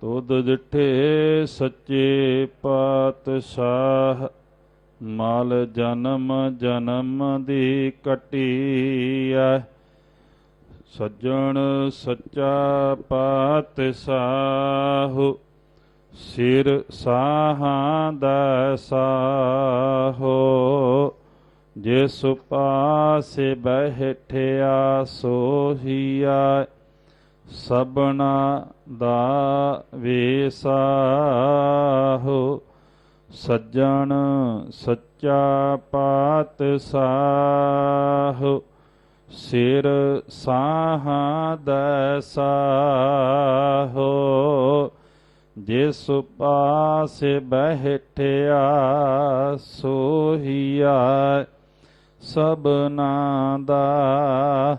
ਤੁਧ ਡਿਠੇ ਸੱਚੇ ਪਾਤਸ਼ਾਹ, ਮਲ ਜਨਮ ਜਨਮ ਦੀ ਕਟੀਐ। ਸੱਜਣ ਸੱਚਾ ਪਾਤਸ਼ਾਹ, ਸਿਰ ਸਾਹਾਂ ਦਾ ਸਾਹੋ। ਜਿਸ ਪਾਸੇ ਬਹਿਠਿਆ ਸੋਹੀਆ ਸਬਨਾ ਦਾ ਵੇਸਾਹੋ, ਸੱਜਣ ਸੱਚਾ ਪਾਤਸ਼ਾਹ, ਸਿਰ ਸਾਹਾਂ ਦਸਾਹੋ ਜਿਸ ਪਾਸੇ ਬਹਿਠਿਆ ਸੋਹੀਆ ਸਬਨਾ ਦਾ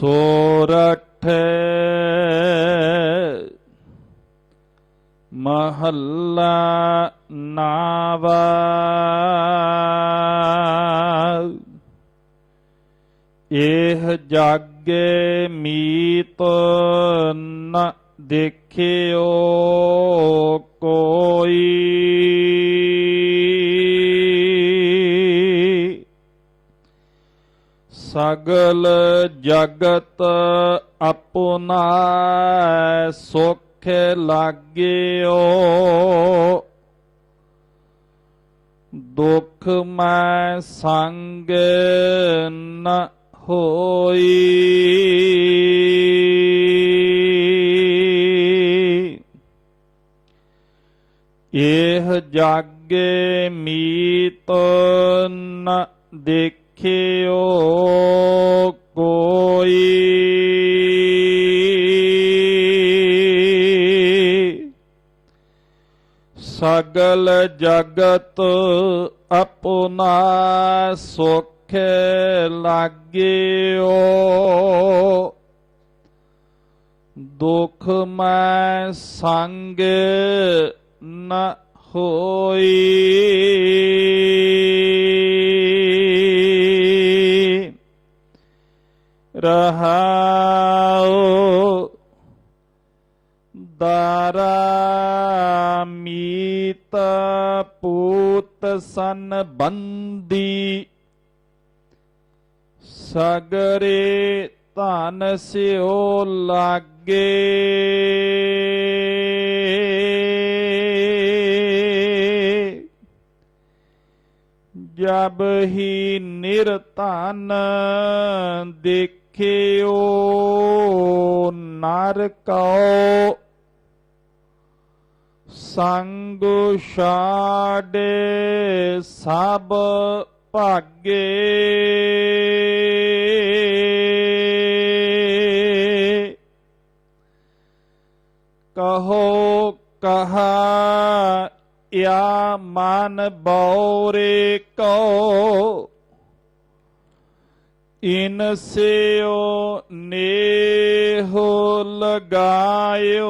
ਸੋਰਠ ਮਹੱਲਾ ਨਾਵਾ ਇਹ ਜਾਗੇ ਮੀਤ ਨ ਦੇਖਿਓ ਕੋਈ ਸਗਲ ਜਗਤ ਆਪਣਾ ਸੁਖ ਲਾਗਿਓ। ਦੁਖ ਮੈਂ ਸੰਗ ਨ ਹੋਈ। ਇਹ ਜਾਗੇ ਮੀਤ ਨ ਦੇਖਿਓ ਕੋਈ। ਸਗਲ ਜਗਤ ਆਪਣਾ ਸੁਖ ਲਾਗਿਓ। ਦੁਖ ਮੈਂ ਸੰਗ ਨ ਹੋਈ। ਰਹਾਉ ਦਾਰਾ ਮੀਤ ਪੂਤ ਸਨ ਬੰਦੀ ਸਗਰੇ ਧਨ ਸਿਓ ਲਾਗੇ। ਜਬ ਹੀ ਨਿਰਤਨ ਦੇਖ ਦੇਖਿਓ ਨਰ ਕਉ ਸੰਗ ਛਾੜੇ ਸਭ ਭਾਗੇ। ਕਹੋ ਕਹਾ ਯਾ ਮਨ ਬੌਰੇ ਕੋ। ਇਨ ਸਿਓ ਨੇਹੋ ਲਗਾਇਓ।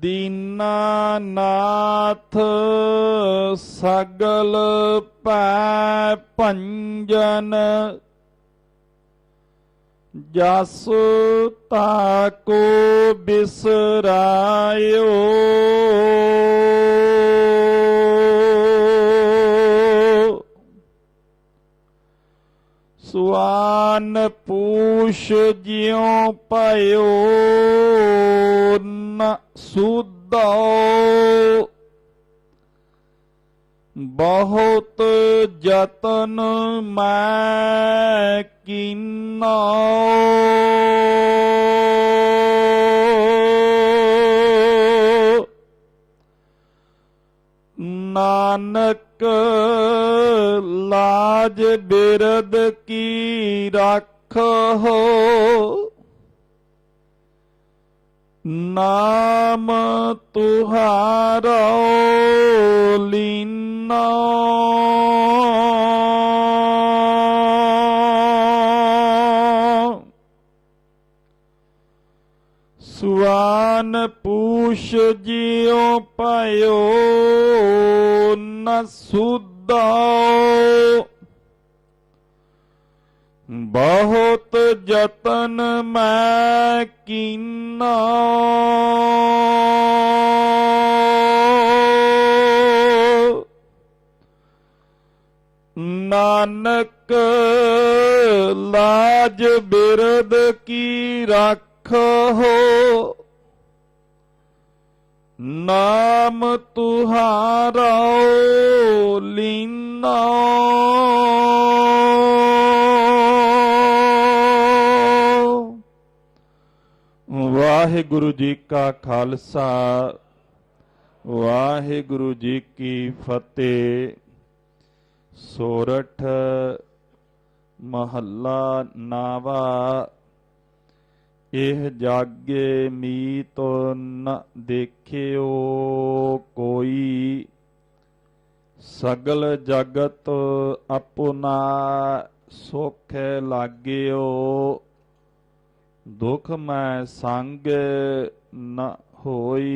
ਦੀਨਾਨਾਥ ਸਗਲ ਪੈ ਭੰਜਨ ਜਸ ਤਾਕੋ ਬਿਸਰਾਇਓ। ਸੁਆਨ ਪੂਸ਼ ਜਿਉ ਪਾਇਓ ਨ ਸੁਧੋ ਬਹੁਤ ਯਤਨ ਮੈਂ ਕੀਨਾ। ਨਾਨਕ ਲਾਜ ਬਿਰਦ ਕੀ ਰੱਖ ਹੋ? ਨਾਮ ਤੁਹਾਰੋ। ਸੁਆਨ ਪੂਛ ਜਿਉ ਪਾਇਓ ਨ ਸੁਧੋ ਬਹੁਤ ਯਤਨ ਮੈਂ ਕੀਨਾ। ਨਾਨਕ ਲਾਜ ਬਿਰਦ ਕੀ ਰੱਖ। ਹੋ ਨਾਮ ਤੁਹਾਰਾ ਲੀਨਾ। ਵਾਹਿਗੁਰੂ ਜੀ ਕਾ ਖਾਲਸਾ ਵਾਹਿਗੁਰੂ ਜੀ ਕੀ ਫਤਿਹ। ਸੋਰਠ ਮਹੱਲਾ ਨਾਵਾ ਇਹ ਜਾਗੇ ਮੀਤ ਨ ਦੇਖਿਓ ਕੋਈ। ਸਗਲ ਜਗਤ ਆਪਣਾ ਸੁਖ ਲਾਗਿਓ। ਦੁਖ ਮੈਂ ਸੰਗ ਨ ਹੋਈ।